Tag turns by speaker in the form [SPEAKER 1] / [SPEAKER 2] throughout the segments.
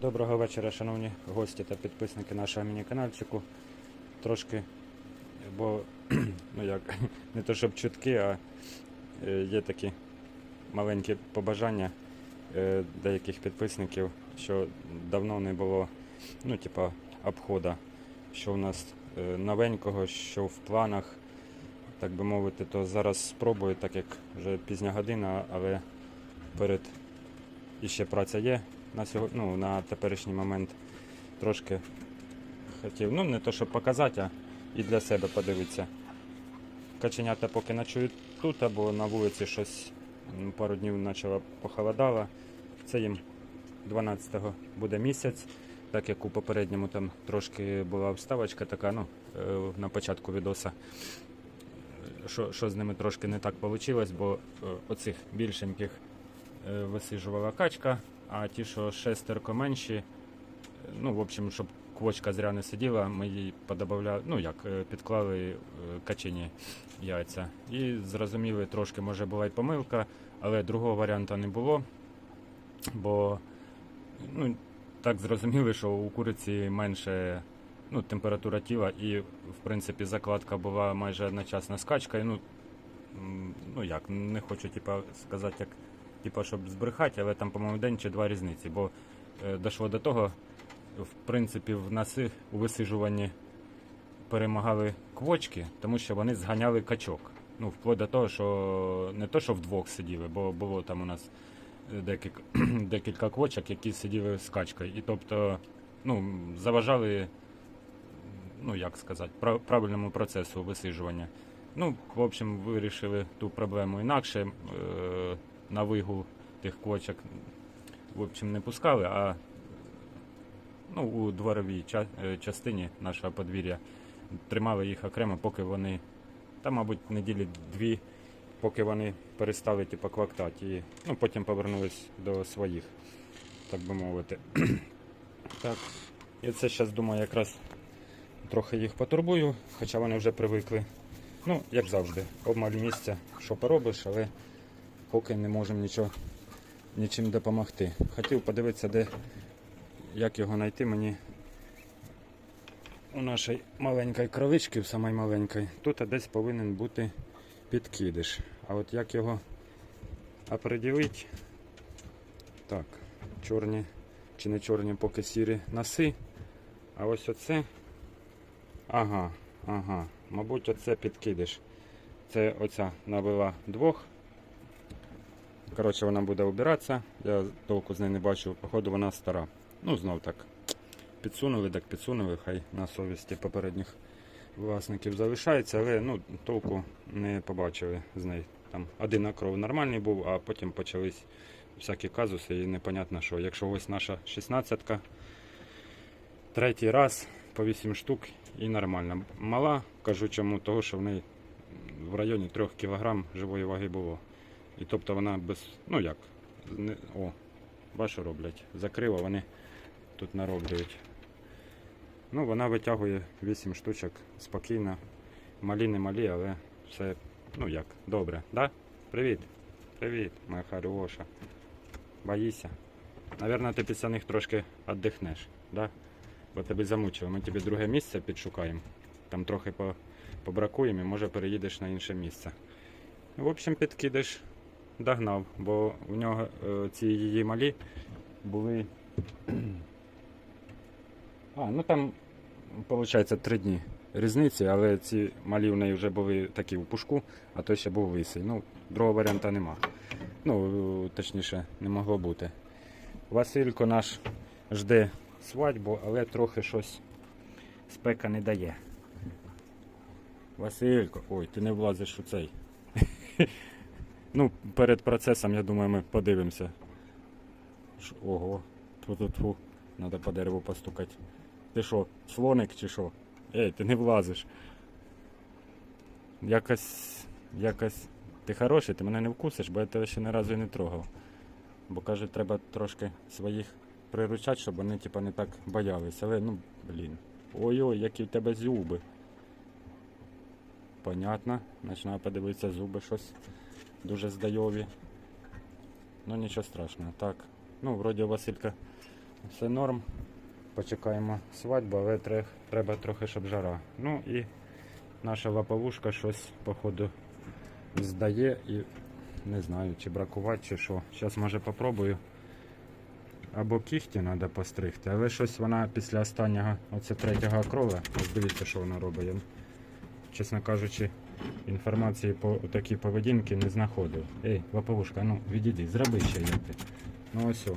[SPEAKER 1] Доброго вечора, шановні гості та підписники нашого міні-каналчику. Трошки, бо ну як, не то щоб чутки, а е, є такі маленькі побажання е, деяких підписників, що давно не було, ну, типа, обхода, що у нас е, новенького, що в планах, так би мовити, то зараз спробую, так як вже пізня година, але перед іще праця є на сьогодні, ну, на теперішній момент трошки хотів, ну не то щоб показати, а і для себе подивитися. Каченята поки ночують тут, або на вулиці щось пару днів почало похолодало. Це їм 12-го буде місяць, так як у попередньому там трошки була вставочка така, ну, е, на початку відоса. Що, що з ними трошки не так вийшло, бо е, оцих більшеньких е, висижувала качка, а ті, що шестерко менші, е, ну, в общем, щоб квочка зря не сиділа, ми їй подобавляли, ну як, е, підклали е, качині яйця. І зрозуміли, трошки може була й помилка, але другого варіанту не було. Бо ну, так зрозуміли, що у куриці менше ну, температура тіла і, в принципі, закладка була майже одночасна з качкою. Ну, ну як, не хочу типа, сказати, як, типа, щоб збрехати, але там, по-моєму, день чи два різниці. Бо е, дійшло до того, в принципі, в наси у висижуванні перемагали квочки, тому що вони зганяли качок. Ну, вплоть до того, що не то, що вдвох сиділи, бо було там у нас е, декілька, декілька квочок, які сиділи з качкою. І тобто, ну, заважали, ну як сказати, прав- правильному процесу висижування. Ну, в общем, вирішили ту проблему інакше. Е, на вигул тих квочок, в общем, не пускали, а ну, у дворовій е, частині нашого подвір'я тримали їх окремо, поки вони, та, мабуть, неділі дві, поки вони перестали типу, квактати. І ну, потім повернулись до своїх, так би мовити. так. І це зараз думаю, якраз трохи їх потурбую, хоча вони вже привикли. Ну, як завжди, обмаль місця, що поробиш, але поки не можемо нічого, нічим допомогти. Хотів подивитися, де, як його знайти мені у нашій маленькій кроличці, в самій маленькій, тут десь повинен бути підкидиш. А от як його оприділити? Так, чорні чи не чорні, поки сірі носи. А ось оце. Ага, ага. Мабуть, оце підкидиш. Це оця навела двох. Коротше, вона буде обиратися. Я толку з нею не бачу. Походу вона стара. Ну, знов так. Підсунули, так підсунули, хай на совісті попередніх власників залишається, але ну, толку не побачили з нею. Там один окров нормальний був, а потім почались всякі казуси і непонятно що. Якщо ось наша 16-ка, третій раз по 8 штук і нормально. Мала, кажу чому, того, що в неї в районі 3 кг живої ваги було. І тобто вона без. Ну як? Не, о, бачу, роблять. Закрила, вони тут нароблюють. Ну, вона витягує 8 штучок спокійно. Малі не малі, але все, ну як, добре, да? Привіт. Привіт, моя хороша. Боїшся? Наверно, ти після них трошки віддихнеш, да? Бо тебе замучили. Ми тобі друге місце підшукаємо. Там трохи по, побракуємо і може переїдеш на інше місце. В общем, підкидиш догнав, бо в нього е, ці її малі були. А, ну там, виходить, три дні різниці, але ці малі в неї вже були такі в пушку, а той ще був лисий. Ну, другого варіанта нема. Ну, е, точніше, не могло бути. Василько наш жде свадьбу, але трохи щось спека не дає. Василько, ой, ти не влазиш у цей. Ну, перед процесом, я думаю, ми подивимося. Ого, тьфу-тьфу-тьфу. Надо по дереву постукати. Ти що, слоник чи що? Ей, ти не влазиш. Якось. Якось. Ти хороший, ти мене не вкусиш, бо я тебе ще ні разу не трогав. Бо каже, треба трошки своїх приручати, щоб вони типа не так боялись. Але ну, блін. Ой-ой, які в тебе зуби. Понятно. Починаю подивитися зуби щось дуже здайові. Ну нічого страшного. Так. Ну, вроді Василька все норм. Почекаємо свадьбу, але тре- треба трохи, щоб жара. Ну і наша лаповушка щось, походу, здає і не знаю, чи бракувати, чи що. Зараз може попробую. Або кіхті треба постригти, але щось вона після останнього, оце третього крола, ось дивіться, що вона робить. Чесно кажучи, інформації по такій поведінці не знаходив. Ей, лаповушка, ну відійди, зроби ще як ти. Ну ось о.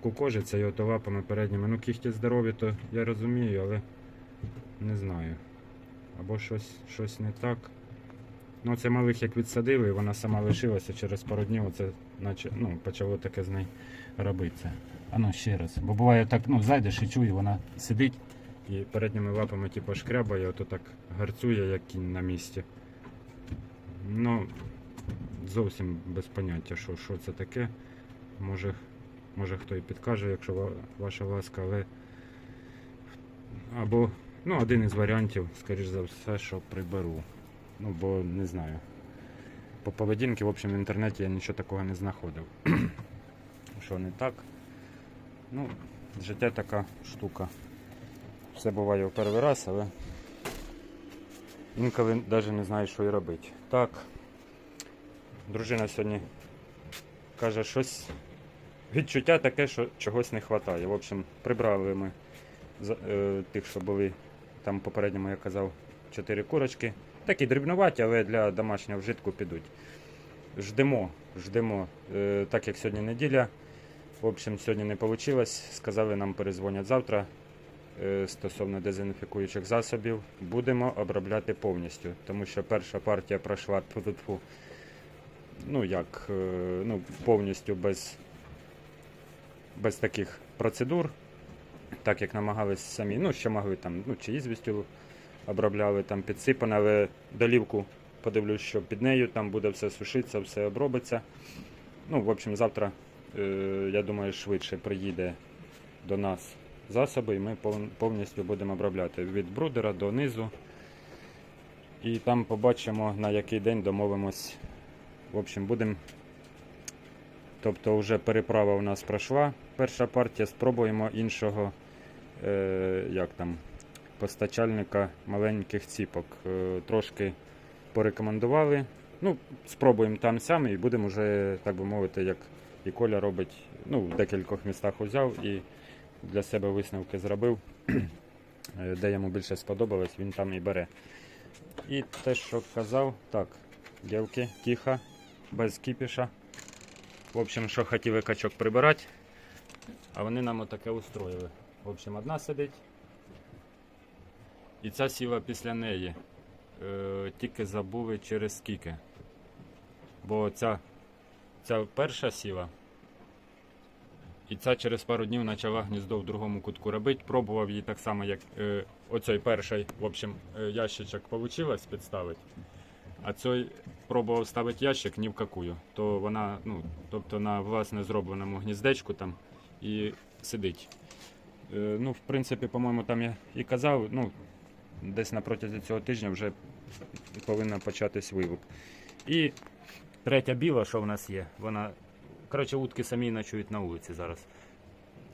[SPEAKER 1] Кукожиться і ото лапами передніми. Ну кіхті здорові, то я розумію, але не знаю. Або щось, щось не так. Ну, це малих як відсадили, вона сама лишилася через пару днів, оце наче, ну, почало таке з нею робитися. А ну ще раз. Бо буває так, ну, зайдеш і чує, вона сидить і передніми лапами типу, шкрябає, ото так гарцює, як кінь на місці. Ну, зовсім без поняття, що, що це таке. Може, може хто і підкаже, якщо ваша ласка, але. Або, ну, один із варіантів, скоріш за все, що приберу. Ну, бо не знаю. По поведінці, в общем, в інтернеті я нічого такого не знаходив. що не так. Ну, життя така штука. Все буває в перший раз, але інколи навіть не знаю, що і робити. Так, дружина сьогодні каже, щось. Відчуття таке, що чогось не вистачає. В общем, прибрали ми е, тих, що були там попередньому, я казав, чотири курочки. Такі дрібнуваті, але для домашнього вжитку підуть. Ждемо, ждемо. Е, так як сьогодні неділя. В общем, сьогодні не вийшло. Сказали, нам перезвонять завтра стосовно дезінфікуючих засобів. Будемо обробляти повністю, тому що перша партія пройшла тьфу-тьфу-тьфу, ну як, е, ну, повністю без, без таких процедур, так як намагались самі, ну, що могли там, ну, чи ізвістю обробляли, там підсипано, але долівку подивлюсь, що під нею там буде все сушитися, все обробиться. Ну, в общем, завтра, е, я думаю, швидше приїде до нас засоби, і ми повністю будемо обробляти від брудера до низу. І там побачимо, на який день домовимось. В общем, будемо. Тобто, вже переправа у нас пройшла. Перша партія. Спробуємо іншого, е, як там, постачальника маленьких ціпок. Е, трошки порекомендували. Ну, спробуємо там саме і будемо вже, так би мовити, як і Коля робить. Ну, в декількох містах узяв і для себе висновки зробив. Е, Де йому більше сподобалось, він там і бере. І те, що казав, так, дівки, тихо, без кіпіша. В общем, що хотіли качок прибирати, а вони нам отаке устроїли. В общем, одна сидить. І ця сіла після неї. Е, тільки забули через скільки. Бо ця, ця перша сіла. І ця через пару днів почала гніздо в другому кутку робити. Пробував її так само, як е, оцей перший, в общем, е, ящичок вийшло підставити. А цей пробував ставити ящик ні в какую. То вона, ну, тобто на власне зробленому гніздечку там і сидить. Е, ну, в принципі, по-моєму, там я і казав, ну, десь на протязі цього тижня вже повинен початись вилуп. І третя біла, що в нас є, вона. Коротше, утки самі ночують на вулиці зараз.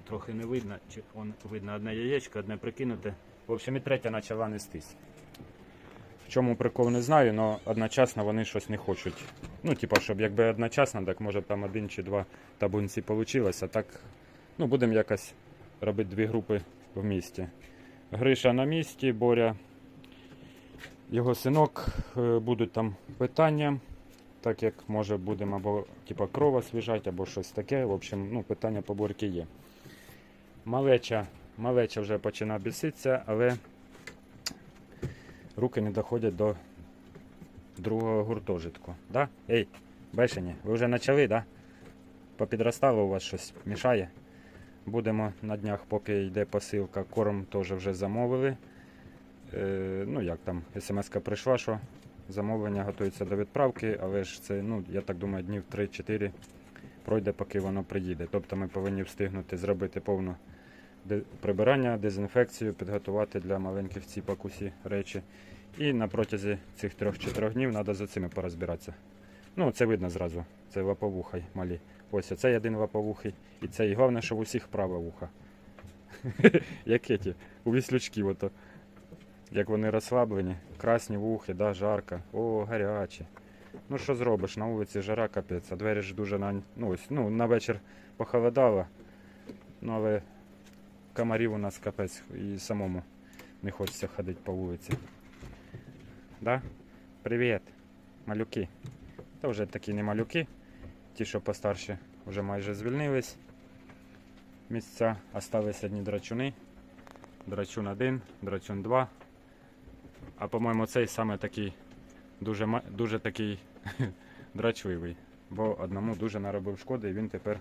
[SPEAKER 1] Трохи не видно, чи он видно одне яєчко, одне прикинуте. В общем, і третя почала нестись. В чому прикол не знаю, але одночасно вони щось не хочуть. Ну, типа, щоб якби одночасно, так може там один чи два табунці вийшло, а так ну, будемо якось робити дві групи в місті. Гриша на місці, Боря, його синок, е, будуть там питання, так як може будемо або типа крова свіжати, або щось таке. В общем, ну, питання по борки є. Малеча, малеча вже починає біситися, але руки не доходять до другого гуртожитку. Да? Ей, бешені, ви вже почали, да? Попідростало у вас щось мішає? Будемо на днях, поки йде посилка, корм теж вже замовили. Е, ну як там, смс-ка прийшла, що замовлення готується до відправки, але ж це, ну, я так думаю, днів 3-4 пройде, поки воно приїде. Тобто ми повинні встигнути зробити повну прибирання, дезінфекцію, підготувати для маленьких ціпок усі речі. І на протязі цих 3-4 днів треба за цими порозбиратися. Ну, це видно зразу. Це лаповухай малі. Ось оцей один лаповухий. І це і головне, що в усіх праве вухо. Як ті, у віслючків ото. Як вони розслаблені, красні вухи, да, жарко. О, гарячі. Ну що зробиш, на вулиці жара капець, а двері ж дуже на, ну, ось, ну, на вечір похолодало. Ну але комарів у нас капець і самому не хочеться ходити по вулиці. Да? Привіт, малюки. Та вже такі не малюки. Ті, що постарші, вже майже звільнились. Місця остались одні драчуни. Драчун 1, драчун 2. А по-моєму, цей саме такий дуже, дуже такий драчливий. Бо одному дуже наробив шкоди і він тепер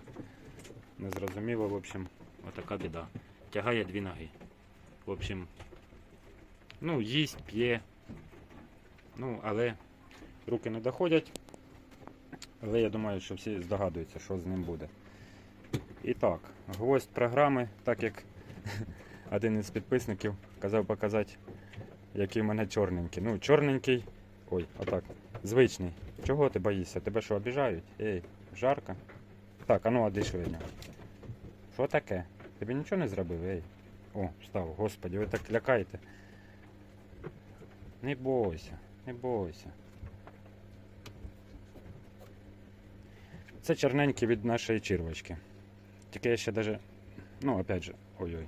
[SPEAKER 1] незрозуміло, в общем, отака біда. Тягає дві ноги. В общем, ну, їсть, п'є. Ну, але руки не доходять. Але я думаю, що всі здогадуються, що з ним буде. І так, гвоздь програми, так як один із підписників казав показати, який в мене чорненький. Ну, чорненький. Ой, отак. Звичний. Чого ти боїшся? Тебе що, обіжають? Ей, жарко? Так, а ну одиш від нього. Що таке? Тобі нічого не зробив, ей. О, встав, господі, ви так лякаєте. Не бойся, не бойся. Це чорненький від нашої чірвочки. Тільки я ще даже. Ну, опять же, ой-ой.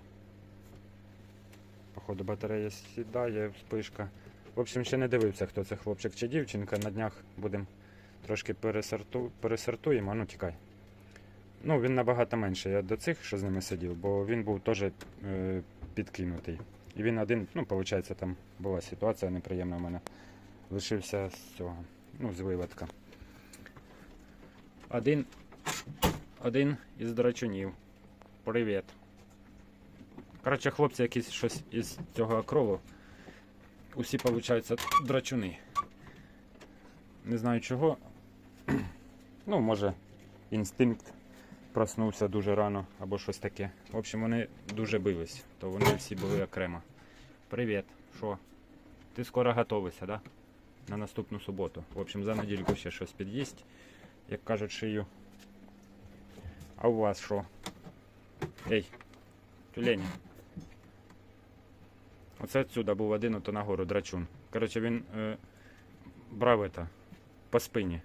[SPEAKER 1] Походу батарея сідає, вспишка. В общем, ще не дивився, хто це хлопчик чи дівчинка. На днях будемо трошки пересорту... пересортуємо, ну тікай. Ну, він набагато менше. Я до цих, що з ними сидів, бо він був теж е, підкинутий. І він один, ну, виходить, там була ситуація неприємна в мене. Лишився з цього, ну, з виводка. Один, один із драчунів. Привіт. Коротше, хлопці якісь щось із цього акролу. Усі, виходить, драчуни. Не знаю чого. Ну, може, інстинкт проснувся дуже рано або щось таке. В общем, вони дуже бились, то вони всі були окремо. Привіт, що? Ти скоро готовишся, да? На наступну суботу. В общем, за недільку ще щось під'їсть, як кажуть, шию. А у вас що? Ей, тюлені. Оце отсюда був один, ото нагору драчун. Коротше, він е, брав это, по спині.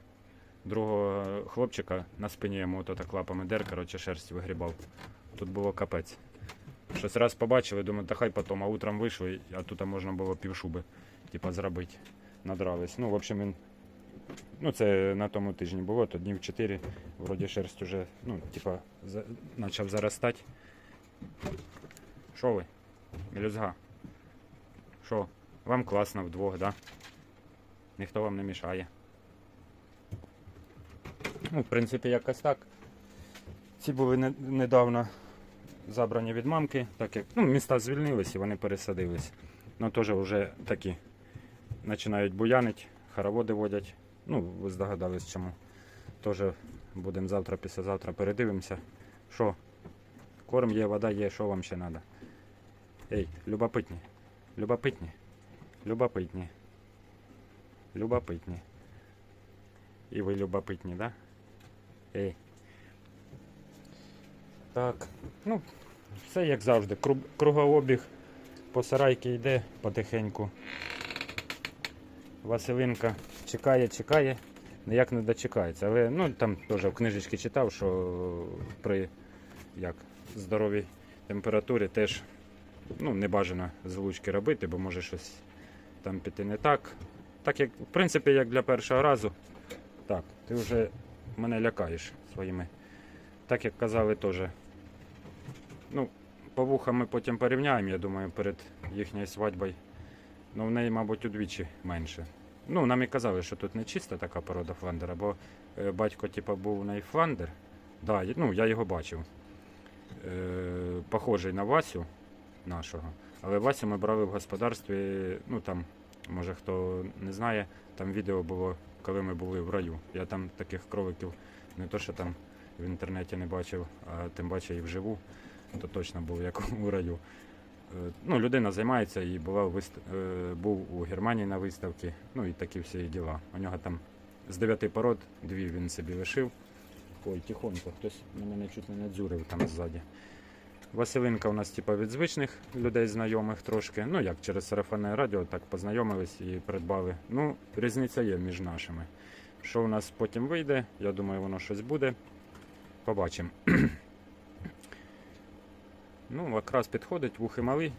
[SPEAKER 1] Другого хлопчика на спині йому ото так лапами дер, коротше, шерсть вигрібав. Тут було капець. Щось раз побачили, думаю, та хай потім, а утром вийшли, а тут можна було півшуби, типа, зробити. Надрались. Ну, в общем, він. Ну, це на тому тижні було, то днів 4, вроді шерсть уже, ну, типа, за, почав заростати. Що ви? Мелюзга? Що? Вам класно вдвох, да? Ніхто вам не мішає. Ну, в принципі, якось так. Ці були не- недавно забрані від мамки, так як ну, міста звільнились і вони пересадились. Ну теж вже такі починають буянить, хороводи водять. Ну, ви здогадались чому. Теж будемо завтра, післязавтра передивимося. Що? Корм є, вода є, що вам ще треба? Ей, любопитні. Любопитні. Любопитні. Любопитні. І ви любопитні, да? Ей. Так. Ну, все як завжди. Кру- Кругообіг по сарайки йде потихеньку. Василинка чекає, чекає, ніяк не дочекається. Але ну, там теж в книжечці читав, що при як, здоровій температурі теж ну, не бажано злучки робити, бо може щось там піти не так. Так як, в принципі, як для першого разу. Так, ти вже мене лякаєш своїми. Так як казали теж. Ну, по вухам ми потім порівняємо, я думаю, перед їхньою свадьбою. Ну, в неї, мабуть, удвічі менше. Ну, нам і казали, що тут не чиста така порода фландера, бо е, батько, типу, був не фландер. Да, ну, я його бачив. Е, похожий на Васю нашого. Але Васю ми брали в господарстві, ну там, може хто не знає, там відео було, коли ми були в раю. Я там таких кроликів не то, що там в інтернеті не бачив, а тим паче і вживу, то точно був як у раю. Е, Ну, людина займається і була в вист... е, був у Германії на виставці, ну і такі всі діла. У нього там з дев'яти пород дві він собі лишив. Ой, тихонько, хтось мене чуть не надзюрив там ззаді. Василинка у нас типа від звичних людей знайомих трошки. Ну як через сарафанне радіо, так познайомились і придбали. Ну, різниця є між нашими. Що у нас потім вийде, я думаю, воно щось буде. Побачимо. ну, якраз підходить, вухи малі,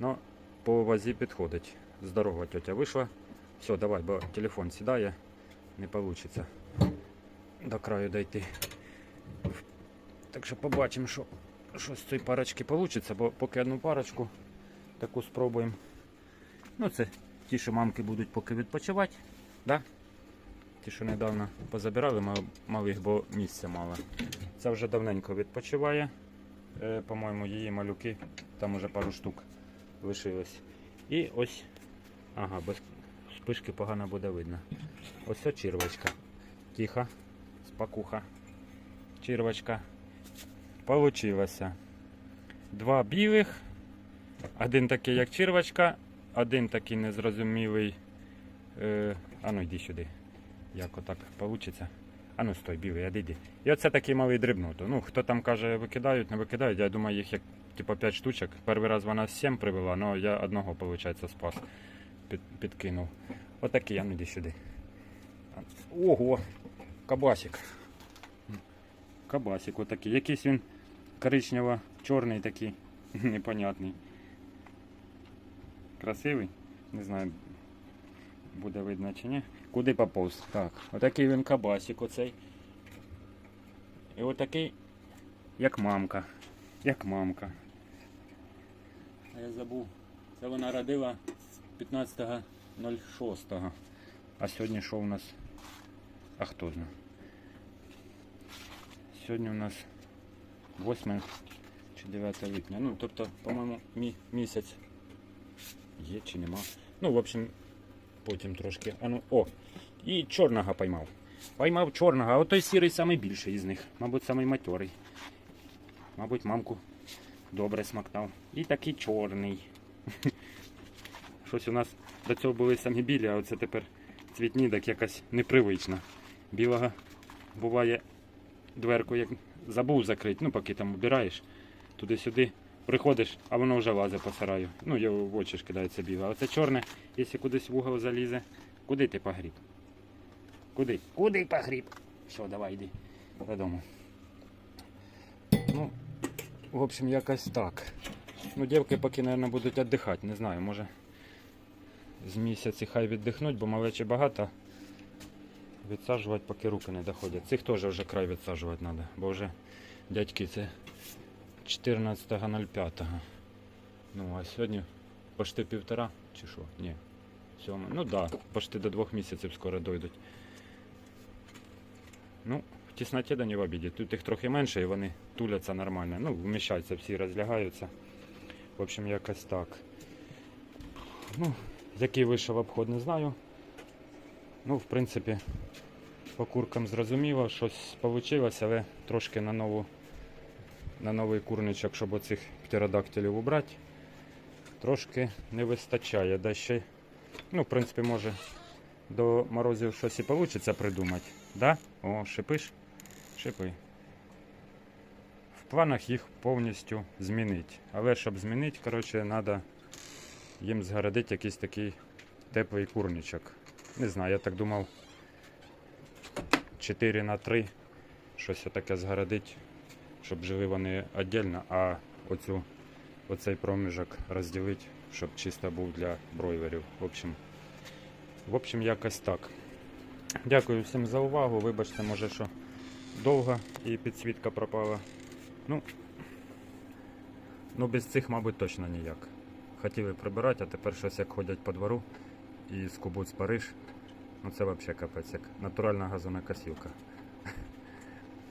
[SPEAKER 1] але по вазі підходить. Здорова тетя вийшла. Все, давай, бо телефон сідає, не вийде до краю дойти. Так що побачимо, що, що з цієї парочки вийде, бо поки одну парочку таку спробуємо. Ну, це ті, що мамки будуть поки відпочивати. Да? Ті, що недавно позабирали ма- малих, бо місця мало. Це вже давненько відпочиває. Е, по-моєму, її малюки, там уже пару штук лишилось. І ось, ага, без спишки погано буде видно. Ось ця чірвочка. Тихо, спокуха. Чірвочка. Получилося. Два білих, один такий, як чірвочка, один такий незрозумілий. Е, а ну йди сюди. Як отак вийде. А ну стой, білий, а йди. І оце такий малий дрібнуто. Ну, хто там каже, викидають, не викидають. Я думаю, їх як типу 5 штучок. Перший раз вона 7 привела, але я одного, виходить, спас. Під, підкинув. Отакий, а ну йди сюди. Ого! Кабасик. Кабасик отакий. Якийсь він коричнево-чорний такий, непонятний. Красивий. Не знаю, буде видно чи ні. Куди поповз? Так, отакий він кабасик оцей. І отакий, як мамка. Як мамка. А я забув. Це вона родила 15.06. А сьогодні що у нас? А хто знає? Сьогодні у нас 8 чи 9 липня. Ну, тобто, по-моєму, мі- місяць є чи нема. Ну, в общем, потім трошки. А ну, о! І чорного поймав. Поймав чорного, а от той сірий самий більший із них. Мабуть, самий. Мабуть, мамку добре смактав. І такий чорний. Щось у нас до цього були самі білі, а оце тепер цвітні, так якась непривична. Білого буває дверку, як забув закрити, ну поки там обираєш, туди-сюди приходиш, а воно вже лазить по сараю. Ну, його в очі ж кидається біле. А оце чорне, якщо кудись в угол залізе, куди ти погріб? Куди? Куди погріб? Все, давай йди додому. Ну, в общем, якось так. Ну, дівки поки, мабуть, будуть віддихати, не знаю, може з місяці хай віддихнуть, бо малечі багато. Відсаджувати, поки руки не доходять. Цих теж вже край відсаджувати треба, бо вже дядьки це 14.05. Ну, а сьогодні почти півтора чи що? Ні. Сьоме. Ну так, да, почти до двох місяців скоро дойдуть. Ну, в тісноті да не в обіді. Тут їх трохи менше і вони туляться нормально. Ну, вміщаються, всі розлягаються. В общем, якось так. Ну, який вийшов обход, не знаю. Ну, в принципі, по куркам зрозуміло, щось вийшло, але трошки на нову на новий курничок, щоб оцих птеродактилів убрати, трошки не вистачає. Да ще, ну, в принципі, може до морозів щось і вийде придумати. Да? О, шипиш? Шипи. В планах їх повністю змінити. Але щоб змінити, коротше, треба їм згородити якийсь такий теплий курничок. Не знаю, я так думав 4 на 3 щось таке згородить, щоб жили вони віддільно, а оцю, оцей проміжок розділити, щоб чисто був для бройлерів. В общем, в общем, якось так. Дякую всім за увагу. Вибачте, може, що довго і підсвітка пропала. Ну, ну без цих, мабуть, точно ніяк. Хотіли прибирати, а тепер щось як ходять по двору і скубуть Париж. Ну це взагалі капець, як натуральна газонокосілка.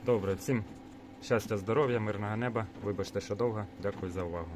[SPEAKER 1] Добре, всім щастя, здоров'я, мирного неба. Вибачте, що довго. Дякую за увагу.